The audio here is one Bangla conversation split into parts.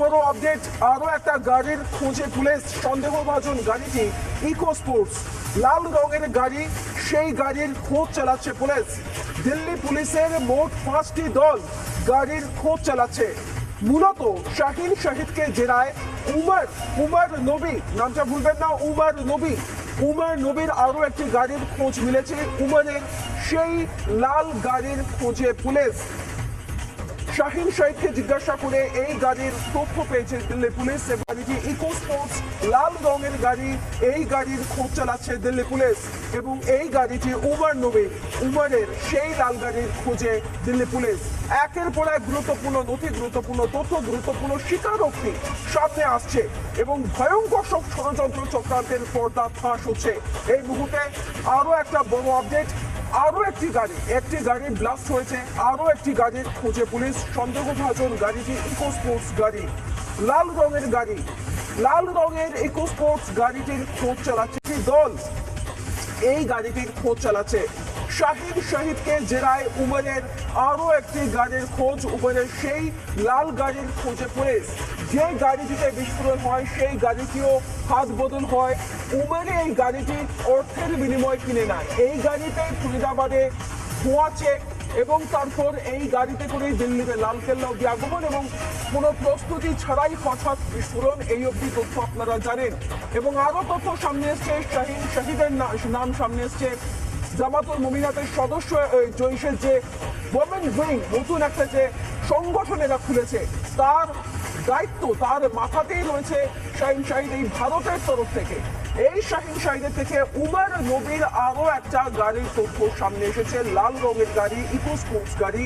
বড় আপডেট আরও একটা গাড়ির খোঁজে পুলিশ সন্দেহভাজন গাড়িটি ইকো স্পোর্টস লাল রঙের গাড়ি, সেই গাড়ির খোঁজ চালাচ্ছে পুলিশ। দিল্লি পুলিশের মোট পাঁচটি দল গাড়ির খোঁজ চালাচ্ছে। মূলত শাহিন শাহিদকে জেরায় উমর উমর নবী, নামটা ভুলবেন না, উমর নবী। উমর নবীর আরও একটি গাড়ির খোঁজ মিলেছে উমরের, সেই লাল গাড়ির খোঁজে পুলিশ। শাহিন শাহিদকে জিজ্ঞাসা করে এই গাড়ির তথ্য পেয়েছে দিল্লি পুলিশ গাড়িটি ইকো স্পোর্টস লাল রঙের গাড়ি, এই গাড়ির খোঁজ চালাচ্ছে দিল্লি পুলিশ এবং এই গাড়িটি উমার নবী উমারের সেই লাল গাড়ির খোঁজে দিল্লি পুলিশ। একের পর এক গুরুত্বপূর্ণ নথি গুরুত্বপূর্ণ তথ্য, গুরুত্বপূর্ণ স্বীকারোক্তি সামনে আসছে এবং ভয়ঙ্কর সব ষড়যন্ত্র চক্রান্তের পর্দা ফাঁস হচ্ছে। এই মুহূর্তে আরও একটা বড় আপডেট আরও একটি গাড়ি একটি গাড়ি ব্লাস্ট হয়েছে, আরও একটি গাড়ির খোঁজে পুলিশ সন্দেহভাজন গাড়িটি ইকো স্পোর্টস গাড়ি, লাল রঙের গাড়ি, লাল রঙের ইকো স্পোর্টস গাড়িটির খোঁজ চালাচ্ছে দল? এই গাড়িটির খোঁজ চালাচ্ছে শাহিদ শহীদকে জেরায় উমরের আরও একটি গাড়ির খোঁজ, উমরের সেই লাল গাড়ির খোঁজে পুলিশ। যে গাড়িটিতে বিস্ফোরণ হয়, সেই গাড়িটিও হাত বদল হয়। উমরে এই গাড়িটি অর্থের বিনিময় কিনে নেয়। এই গাড়িতে ফরিদাবাদে চেক এবং তারপর এই গাড়িতে করে দিল্লিতে লালকেল্লা অব্দি আগমন এবং কোনো প্রস্তুতি ছাড়াই হঠাৎ বিস্ফোরণ, এই অব্দি তথ্য আপনারা জানেন। এবং আরও তথ্য সামনে এসছে শাহিন শাহিদের নাম সামনে এসছে। জামাতুল মুমিনাতের সদস্য জৈশের যে ওমেন উইং নতুন একটা যে সংগঠন এরা খুলেছে। তার দায়িত্ব তার মাথাতেই রয়েছে শাহিন শাহিদ এই ভারতের তরফ থেকে। এই শাহিন শাহিদের থেকে উমার নবীর আরও একটা গাড়ির তথ্য সামনে এসেছে। লাল রঙের গাড়ি ইকো স্পোর্টস গাড়ি।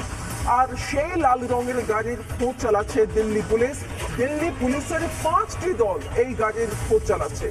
আর সেই লাল রঙের গাড়ির খোঁজ চালাচ্ছে দিল্লি পুলিশ। দিল্লি পুলিশের পাঁচটি দল এই গাড়ির খোঁজ চালাচ্ছে।